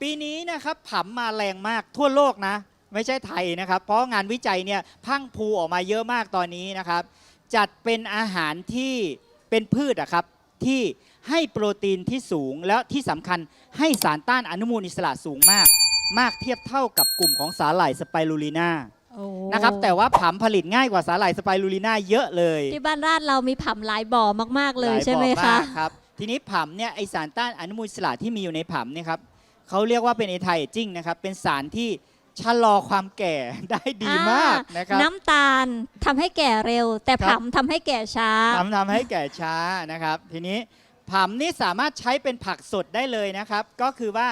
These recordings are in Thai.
ปีนี้นะครับผำมาแรงมากทั่วโลกนะ ไม่ใช่ไทยนะครับ เพราะงานวิจัยเนี่ยพรังพรูออกมาเยอะมากตอนนี้นะครับ จัดเป็นอาหารที่เป็นพืชอะครับที่ให้โปรตีนที่สูงแล้วที่สำคัญให้สารต้านอนุมูลอิสระสูงมาก มากเทียบเท่ากับกลุ่มของสาหร่ายสไปรูลีนาโอ้นะครับแต่ว่าผำผลิตง่ายกว่าสาหร่ายสไปรูลีนาเยอะเลยที่บ้านราดเรามีผำหลายบ่อมาก ๆ เลยหาใช่ไหมบ่อคะากครับทีนี้ผำเนี่ยไอสารต้านอนุมูลอิสระที่มีอยู่ในผำเนี่ยครับ เขาเรียกว่าเป็นเอไทเอจิ้งนะครับ เป็นสารที่ชะลอความแก่ได้ดีมากอ่นะครับ น้ำตาลทำให้แก่เร็ว แต่ครับผำทำให้แก่ช้า ทำทำให้แก่ช้านะครับ ทีนี้ผำนี่สามารถใช้เป็นผักสดได้เลยนะครับ ก็คือว่า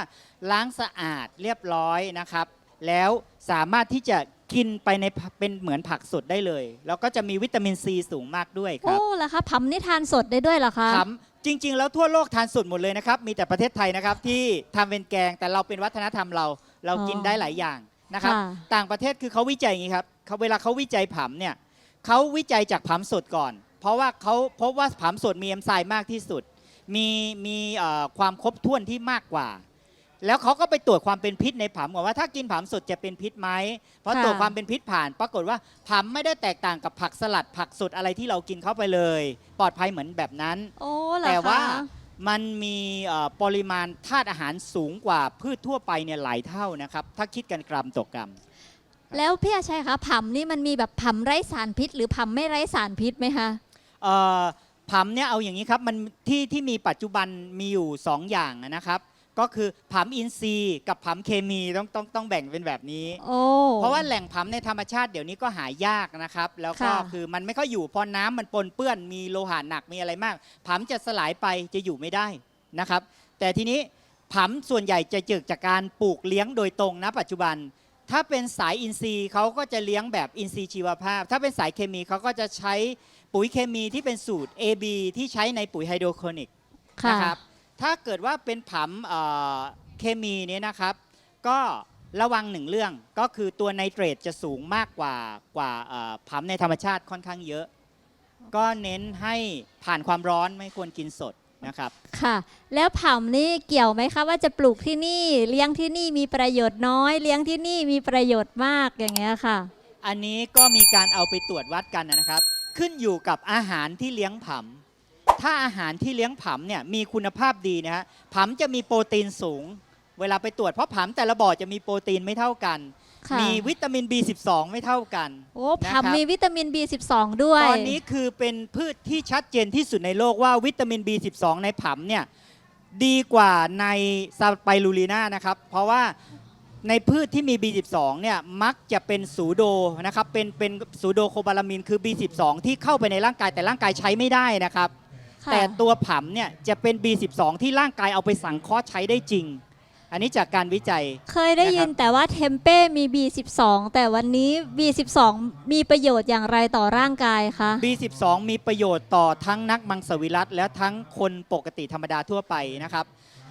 ล้างสะอาดเรียบร้อยนะครับ แล้วสามารถที่จะกินไปในเป็นเหมือนผักสดได้เลย แล้วก็จะมีวิตามินซีสูงมากด้วยคโอ้รับแล้วคะผำนี่ทานสดได้ด้วยเหรอคะผำ จริง ๆ แล้วทั่วโลกทานสดหมดเลยนะครับ มีแต่ประเทศไทยนะครับที่ทำเป็นแกงแต่เราเป็นวัฒนธรรมเรา เรากินอ๋อได้หลายอย่างนะครับ ค่ะ ต่างประเทศคือเขาวิจัยอย่างนี้ครับเขาเวลาเขาวิจัยผำเนี่ยเขาวิจัยจากผำสดก่อน เพราะว่าเขาพบว่าผำสดมีเอนไซม์มากที่สุด มีมีเอ่อความครบถ้วนที่มากกว่า แล้วเขาก็ไปตรวจความเป็นพิษในผำก่อนว่าถ้ากินผำสดจะเป็นพิษไหมเพราะค่ะ ตรวจความเป็นพิษผ่าน ปรากฏว่าผำไม่ได้แตกต่างกับผักสลัดผักสดอะไรที่เรากินเข้าไปเลย ปลอดภัยเหมือนแบบนั้น โอ้เหรอแต่ว่าคะมันมีเอ่อปริมาณธาตุอาหารสูงกว่าพืชทั่วไปเนี่ยหลายเท่านะครับ ถ้าคิดกันกรัมต่อกรัม แล้วพี่อาชัยคะผำนี่มันมีแบบผำไร้สารพิษ หรือผำไม่ไร้สารพิษไหมคะ เอ่อผำเนี่ยเอาอย่างนี้ครับมันที่ที่มีปัจจุบันมีอยู่ 2 อย่างนะครับ ก็คือผำอินทรีย์กับผำเคมีต้องต้องต้องแบ่งเป็นแบบนี้ โอ้ เพราะว่าแหล่งผำในธรรมชาติเดี๋ยวนี้ก็หายากนะครับ แล้วก็ค่ะ คือมันไม่ค่อยอยู่พอน้ำมันปนเปื้อนมีโลหะหนักมีอะไรมากผำจะสลายไปจะอยู่ไม่ได้นะครับ แต่ทีนี้ผำส่วนใหญ่จะเกิดจากการปลูกเลี้ยงโดยตรงนะปัจจุบัน ถ้าเป็นสายอินทรีย์เขาก็จะเลี้ยงแบบอินทรีย์ชีวภาพ ถ้าเป็นสายเคมีเขาก็จะใช้ปุ๋ยเคมีที่เป็นสูตร AB ที่ใช้ในปุ๋ยไฮโดรโคนิก ค่ะ นะครับ ถ้าเกิดว่าเป็นผำเอ่อเคมีเนี่ยนะครับ ก็ระวังหนึ่งเรื่องก็คือตัวไนเตรตจะสูงมากกว่ากว่าเอ่อผำในธรรมชาติค่อนข้างเยอะ ก็เน้นให้ผ่านความร้อนไม่ควรกินสดนะครับ ค่ะ แล้วผำนี่เกี่ยวไหมคะว่าจะปลูกที่นี่ เลี้ยงที่นี่มีประโยชน์น้อย เลี้ยงที่นี่มีประโยชน์มากอย่างเงี้ยค่ะ อันนี้ก็มีการเอาไปตรวจวัดกันนะครับ ขึ้นอยู่กับอาหารที่เลี้ยงผำ ถ้าอาหารที่เลี้ยงผำเนี่ยมีคุณภาพดีนะฮะผำจะมีโปรตีนสูง เวลาไปตรวจเพราะผำแต่ละบ่อจะมีโปรตีนไม่เท่ากัน ค่ะมีวิตามิน B12 ไม่เท่ากันโอ้นะครับผำมีวิตามิน B12 ด้วย ตอนนี้คือเป็นพืชที่ชัดเจนที่สุดในโลกว่าวิตามิน B12 ในผำเนี่ยดีกว่าในสไปรูลีนานะครับ เพราะว่าในพืชที่มี B12 เนี่ยมักจะเป็นสูโดนะครับเป็นเป็นสูโดโคบาลามินคือ B12 ที่เข้าไปในร่างกายแต่ร่างกายใช้ไม่ได้นะครับ ค่ะ แต่ตัวผำเนี่ยจะเป็น B12 ที่ร่างกายเอาไปสังเคราะห์ใช้ได้จริง อันนี้จากการวิจัย เคยได้ยินนะครับแต่ว่าเทมเป้มี B12 แต่วันนี้ B12 มีประโยชน์อย่างไรต่อร่างกายคะ B12 มีประโยชน์ต่อทั้งนักมังสวิรัตและทั้งคนปกติธรรมดาทั่วไปนะครับ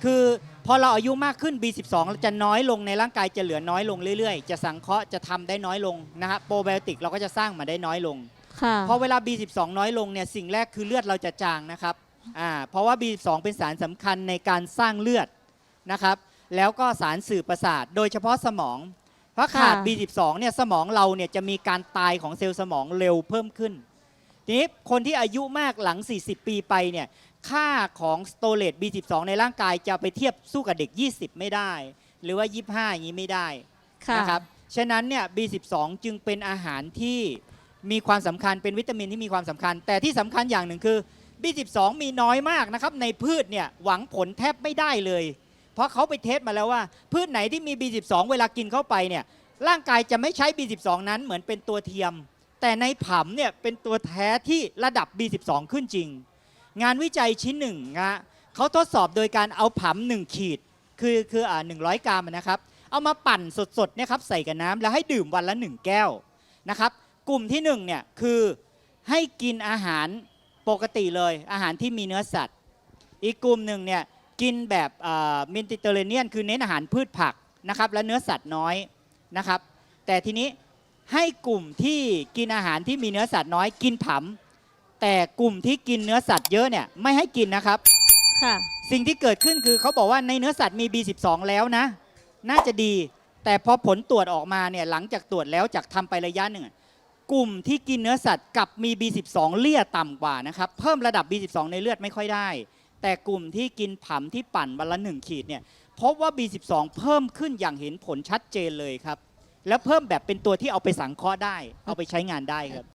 คือพอเราอายุมากขึ้น B12 จะน้อยลงในร่างกายจะเหลือน้อยลงเรื่อยๆ จะสังเคราะห์จะทำได้น้อยลงนะฮะโปรไบโอติกเราก็จะสร้างมาได้น้อยลง ค่ะพอเวลา B12 น้อยลงเนี่ยสิ่งแรกคือเลือดเราจะจางนะครับอ่าเพราะว่า B12 เป็นสารสำคัญในการสร้างเลือดนะครับ แล้วก็สารสื่อประสาท โดยเฉพาะสมองเพราะขาด ค่ะ B12 เนี่ยสมองเราเนี่ยจะมีการตายของเซลล์สมองเร็วเพิ่มขึ้น ทีนี้คนที่อายุมากหลัง 40 ปีไปเนี่ยค่าของสโตเลต B12 ในร่างกายจะไปเทียบสู้กับเด็ก 20 ไม่ได้ หรือว่า 25 อย่างนี้ไม่ได้ค่ะนะครับ ฉะนั้นเนี่ย B12 จึงเป็นอาหารที่ มีความสำคัญเป็นวิตามินที่มีความสำคัญ แต่ที่สำคัญอย่างหนึ่งคือ B12 มีน้อยมากนะครับในพืชเนี่ยหวังผลแทบไม่ได้เลย เพราะเขาไปเทสมาแล้วว่า พืชไหนที่มี B12 เวลากินเข้าไปเนี่ยร่างกายจะไม่ใช้ B12 นั้นเหมือนเป็นตัวเทียม แต่ในผำเนี่ยเป็นตัวแท้ที่ระดับ B12 ขึ้นจริง งานวิจัยชิ้นหนึ่งนะฮะเขาทดสอบโดยการเอาผำหนึ่งขีดคือคืออ่าหนึ่งร้อยกรัมนะครับ เอามาปั่นสดๆเนี่ยครับใส่กับน้ำแล้วให้ดื่มวันละหนึ่งแก้วนะครับ กลุ่มที่หนึ่งเนี่ยคือให้กินอาหารปกติเลย อาหารที่มีเนื้อสัตว์ อีกกลุ่มหนึ่งเนี่ยกินแบบมินติเตอร์เรเนียน คือเน้นอาหารพืชผักนะครับและเนื้อสัตว์น้อยนะครับ แต่ทีนี้ให้กลุ่มที่กินอาหารที่มีเนื้อสัตว์น้อยกินผำแต่กลุ่มที่กินเนื้อสัตว์เยอะเนี่ยไม่ให้กินนะครับค่ะสิ่งที่เกิดขึ้นคือเขาบอกว่าในเนื้อสัตว์มี B12 แล้วนะ น่าจะดี แต่พอผลตรวจออกมาเนี่ยหลังจากตรวจแล้วจากทำไประยะหนึ่งอะ กลุ่มที่กินเนื้อสัตว์กับมี B12 เลี่ยต่ำกว่านะครับเพิ่มระดับ B12 ในเลือดไม่ค่อยได้ แต่กลุ่มที่กินผำที่ปั่นวันละหนึ่งขีดเนี่ยพบว่า B12 เพิ่มขึ้นอย่างเห็นผลชัดเจนเลยครับ แล้วเพิ่มแบบเป็นตัวที่เอาไปสังเคราะห์ได้ เอาไปใช้งานได้ครับ